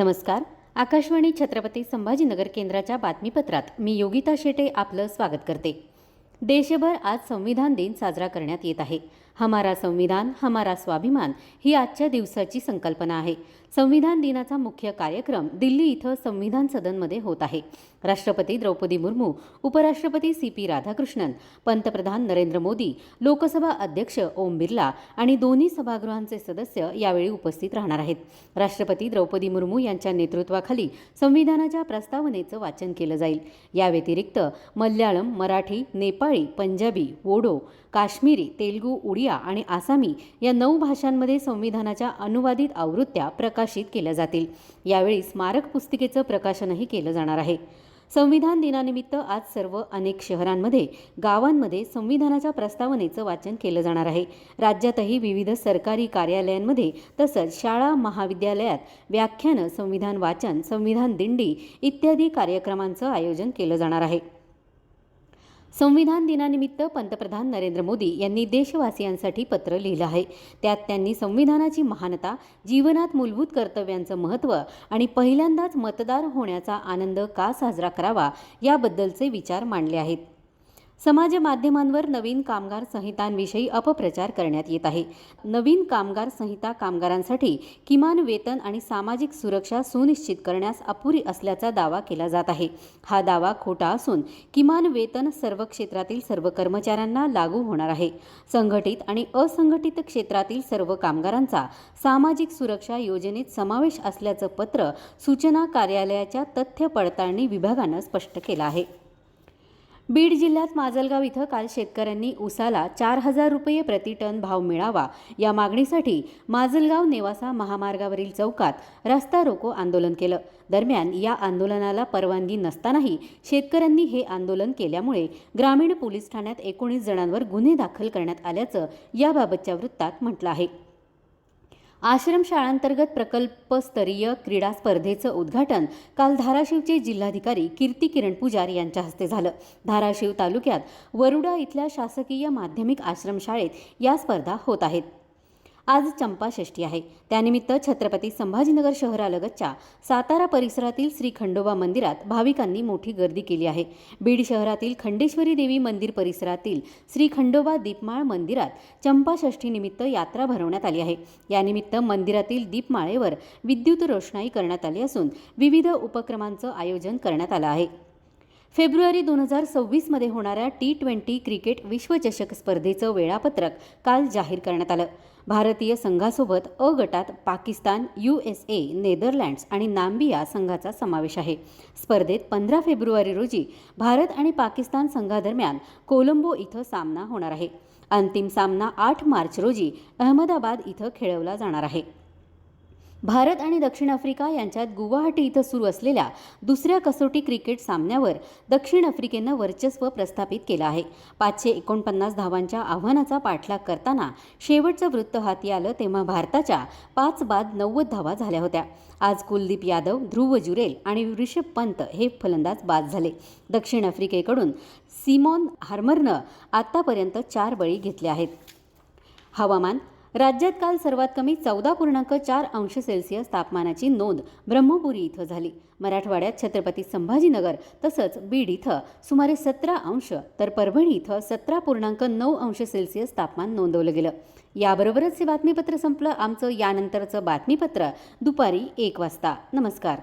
नमस्कार. आकाशवाणी छत्रपती संभाजीनगर केंद्राच्या बातमीपत्रात मी योगिता शेटे आपलं स्वागत करते. देशभर आज संविधान दिन साजरा करण्यात येत आहे. हमारा संविधान हमारा स्वाभिमान ही आजच्या दिवसाची संकल्पना आहे. संविधान दिनाचा मुख्य कार्यक्रम दिल्ली इथं संविधान सदनमध्ये होत आहे. राष्ट्रपती द्रौपदी मुर्मू उपराष्ट्रपती सी पी राधाकृष्णन पंतप्रधान नरेंद्र मोदी लोकसभा अध्यक्ष ओम बिर्ला आणि दोन्ही सभागृहांचे सदस्य यावेळी उपस्थित राहणार आहेत. राष्ट्रपती द्रौपदी मुर्मू यांच्या नेतृत्वाखाली संविधानाच्या प्रस्तावनेचं वाचन केलं जाईल. या व्यतिरिक्त मल्याळम मराठी नेपाळी पंजाबी वोडो काश्मीरी तेलगू उडिया आणि आसामी या नऊ भाषांमध्ये संविधानाच्या अनुवादित आवृत्त्या प्रकाशित केल्या जातील. यावेळी स्मारक पुस्तिकेचं प्रकाशनही केलं जाणार आहे. संविधान दिनानिमित्त आज सर्व अनेक शहरांमध्ये गावांमध्ये संविधानाच्या प्रस्तावनेचं वाचन केलं जाणार आहे. राज्यातही विविध सरकारी कार्यालयांमध्ये तसंच शाळा महाविद्यालयात व्याख्यानं संविधान वाचन संविधान दिंडी इत्यादी कार्यक्रमांचं आयोजन केलं जाणार आहे. संविधान दिनानिमित्त पंतप्रधान नरेंद्र मोदी यांनी देशवासियांसाठी पत्र लिहिलं आहे. त्यात त्यांनी संविधानाची महानता जीवनात मूलभूत कर्तव्यांचं महत्त्व आणि पहिल्यांदाच मतदार होण्याचा आनंद का साजरा करावा याबद्दलचे विचार मांडले आहेत. समाज माध्यमांवर नवीन कामगार संहितांविषयी अपप्रचार करण्यात येत आहे. नवीन कामगार संहिता कामगारांसाठी किमान वेतन आणि सामाजिक सुरक्षा सुनिश्चित करण्यास अपुरी असल्याचा दावा केला जात आहे. हा दावा खोटा असून किमान वेतन सर्व क्षेत्रातील सर्व कर्मचाऱ्यांना लागू होणार आहे. संघटित आणि असंघटित क्षेत्रातील सर्व कामगारांचा सामाजिक सुरक्षा योजनेत समावेश असल्याचं पत्र सूचना कार्यालयाच्या तथ्य पडताळणी विभागानं स्पष्ट केलं आहे. बीड जिल्ह्यात माजलगाव इथं काल शेतकऱ्यांनी उसाला चार हजार रुपये प्रति टन भाव मिळावा या मागणीसाठी माजलगाव नेवासा महामार्गावरील चौकात रस्ता रोको आंदोलन केलं. दरम्यान या आंदोलनाला परवानगी नसतानाही शेतकऱ्यांनी हे आंदोलन केल्यामुळे ग्रामीण पोलीस ठाण्यात एकोणीस जणांवर गुन्हे दाखल करण्यात आल्याचं याबाबतच्या वृत्तात म्हटलं आहे. आश्रमशाळांतर्गत प्रकल्पस्तरीय क्रीडा स्पर्धेचं उद्घाटन काल धाराशिवचे जिल्हाधिकारी कीर्ती किरण पुजार यांच्या हस्ते झालं. धाराशिव तालुक्यात वरुडा इथल्या शासकीय माध्यमिक आश्रमशाळेत या स्पर्धा होत आहेत. आज चंपाषष्ठी आहे. त्यानिमित्त छत्रपती संभाजीनगर शहरालगतच्या सातारा परिसरातील श्री खंडोबा मंदिरात भाविकांनी मोठी गर्दी केली आहे. बीड शहरातील खंडेश्वरी देवी मंदिर परिसरातील श्री खंडोबा दीपमाळ मंदिरात चंपाषष्ठीनिमित्त यात्रा भरवण्यात आली आहे. यानिमित्त मंदिरातील दीपमाळेवर विद्युत रोषणाई करण्यात आली असून विविध उपक्रमांचं आयोजन करण्यात आलं आहे. फेब्रुवारी दोन हजार सव्वीसमध्ये होणाऱ्या टी ट्वेंटी क्रिकेट विश्वचषक स्पर्धेचं वेळापत्रक काल जाहीर करण्यात आलं. भारतीय संघासोबत अ गटात Pakistan U S A Netherlands आणि नाम्बिया संघाचा समावेश आहे. स्पर्धेत पंधरा फेब्रुवारी रोजी भारत आणि पाकिस्तान संघादरम्यान कोलंबो इथं सामना होणार आहे. अंतिम सामना आठ मार्च रोजी अहमदाबाद इथं खेळवला जाणार आहे. भारत आणि दक्षिण आफ्रिका यांच्यात गुवाहाटी इथं सुरू असलेल्या दुसऱ्या कसोटी क्रिकेट सामन्यावर दक्षिण आफ्रिकेनं वर्चस्व प्रस्थापित केलं आहे. पाचशे एकोणपन्नास धावांच्या आव्हानाचा पाठलाग करताना शेवटचं वृत्त हाती आलं तेव्हा भारताच्या पाच बाद नव्वद धावा झाल्या होत्या. आज कुलदीप यादव ध्रुव जुरेल आणि ऋषभ पंत हे फलंदाज बाद झाले. दक्षिण आफ्रिकेकडून सिमॉन हार्मरनं आत्तापर्यंत चार बळी घेतले आहेत. हवामान राज्यात काल सर्वात कमी चौदा पूर्णांक चार अंश सेल्सिअस तापमानाची नोंद ब्रह्मपुरी इथं झाली. मराठवाड्यात छत्रपती संभाजीनगर तसंच बीड इथं सुमारे सतरा अंश तर परभणी इथं सतरा पूर्णांक नऊ अंश सेल्सिअस तापमान नोंदवलं गेलं. याबरोबरच हे बातमीपत्र संपलं. आमचं यानंतरचं बातमीपत्र दुपारी एक वाजता. नमस्कार.